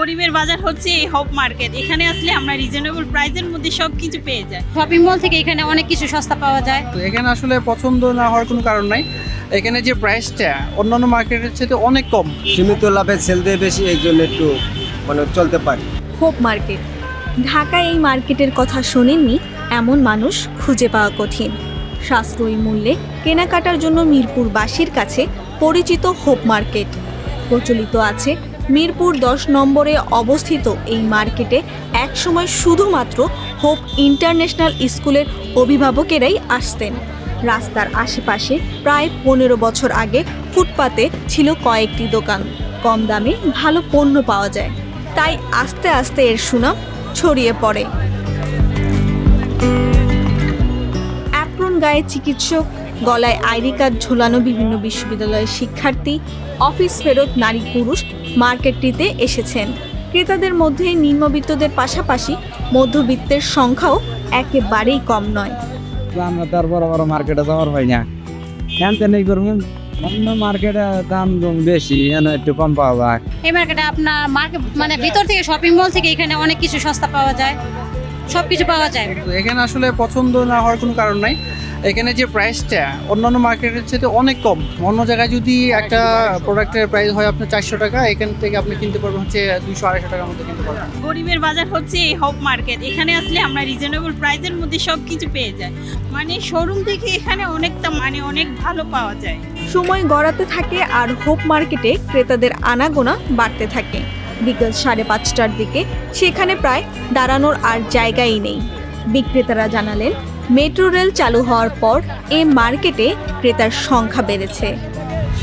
গরিবের বাজার হচ্ছে এই হপ মার্কেট। এখানে আসলে আমরা রিজনেবল প্রাইসের মধ্যে সব কিছু পেয়ে যাই। শপিং মল থেকে এখানে অনেক কিছু সস্তা পাওয়া যায়। তো এখানে আসলে পছন্দ না হওয়ার কোনো কারণ নাই। এখানে যে প্রাইসটা অন্যান্য মার্কেটের চেয়ে অনেক কম। সীমিত লাভে সেল দিয়ে বেশি এই জন্য একটু মানে চলতে পারি। হোপ মার্কেট ঢাকায় এই মার্কেটের কথা শোনেননি এমন মানুষ খুঁজে পাওয়া কঠিন। সাশ্রয়ী মূল্যে কেনাকাটার জন্য মিরপুরবাসীর কাছে পরিচিত হোপ মার্কেট প্রচলিত আছে মিরপুর দশ নম্বরে অবস্থিত এই মার্কেটে একসময় শুধুমাত্র হোপ ইন্টারন্যাশনাল স্কুলের অভিভাবকেরাই আসতেন। রাস্তার আশেপাশে প্রায় পনেরো বছর আগে ফুটপাতে ছিল কয়েকটি দোকান। কম দামে ভালো পণ্য পাওয়া যায়। তাই আস্তে আস্তে এর সুনাম ছড়িয়ে পড়ে। অ্যাপ্রন গায়ে চিকিৎসক গলায় আইডি কার্ড ঝোলানো বিভিন্ন বিশ্ববিদ্যালয়ের শিক্ষার্থী অফিস ফেরত নারী পুরুষ মার্কেটটিতে এসেছেন। ক্রেতাদের মধ্যে নিম্নবিত্তদের পাশাপাশি মধ্যবিত্তের সংখ্যাও একেবারেই কম নয়। আমরা তো আর বড় বড় মার্কেটে যাওয়ার হয় না। কেন তেন এই করবেন অন্য মার্কেটে দাম বেশি এনে একটু কম পাওয়া যায়। এই মার্কেটে আপনার মার্কেট মানে ভিতর থেকে শপিং মল থেকে এখানে অনেক কিছু সস্তা পাওয়া যায়। সব কিছু পাওয়া যায়। এখানে আসলে পছন্দ না হওয়ার কোনো কারণ নাই। এখানে যে প্রাইসটা অন্যান্য মার্কেটের চেয়ে অনেক কম। অন্য জায়গায় যদি একটা প্রোডাক্টের প্রাইস হয় আপনার চারশো টাকা এখান থেকে আপনি কিনতে পারবেন হচ্ছে দুইশো আড়াইশো টাকার মধ্যে কিনতে পারবেন। গরিবের বাজার হচ্ছে এই হপ মার্কেট এখানে আসলে আমরা রিজনেবল প্রাইসের মধ্যে সব কিছু পেয়ে যাই। মানে শোরুম থেকে এখানে অনেকটা মানে অনেক ভালো পাওয়া যায়। সময় গড়াতে থাকে আর হোপ মার্কেটে ক্রেতাদের আনাগোনা বাড়তে থাকে। বিকেল সাড়ে পাঁচটার দিকে। সেখানে প্রায় দাঁড়ানোর আর জায়গাই নেই। বিক্রেতারা জানালেন, মেট্রো রেল চালু হওয়ার পর এ মার্কেটে ক্রেতার সংখ্যা বেড়েছে।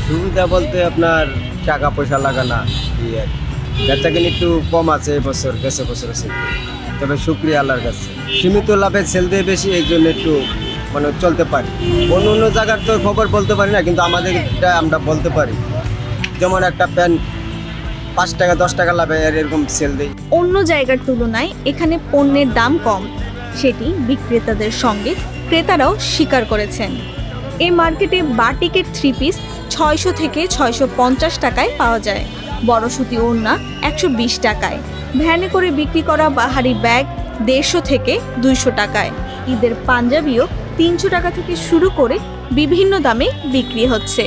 সুবিধা বলতে আপনার টাকা পয়সা লাগা না, এই আর কি। বেচা কিনি একটু কম আছে এবছর গেছে বছর আছে। তবে শুক্রিয়া আল্লাহর কাছে। সীমিত লাভে সেল দিয়ে বেশি, এই জন্য একটু মানে চলতে পারি। অন্য অন্য জায়গার তো খবর বলতে পারি না, কিন্তু আমাদেরটা আমরা বলতে পারি। যেমন একটা প্যান্ট পাঁচ টাকা, দশ টাকা লাভে এর এরকম সেল দেয় অন্য জায়গার তুলনায় এখানে পণ্যের দাম কম, সেটি বিক্রেতাদের সঙ্গে ক্রেতারাও স্বীকার করেছেন। এই মার্কেটে বাটিকের থ্রি পিস ছয়শো থেকে ছয়শো পঞ্চাশ টাকায় পাওয়া যায়, বড় সুতি ওড়না একশো বিশ টাকায়, ভ্যানে করে বিক্রি করা বাহারি ব্যাগ দেড়শো থেকে দুইশো টাকায়। ঈদের পাঞ্জাবিও তিনশো টাকা থেকে শুরু করে বিভিন্ন দামে বিক্রি হচ্ছে।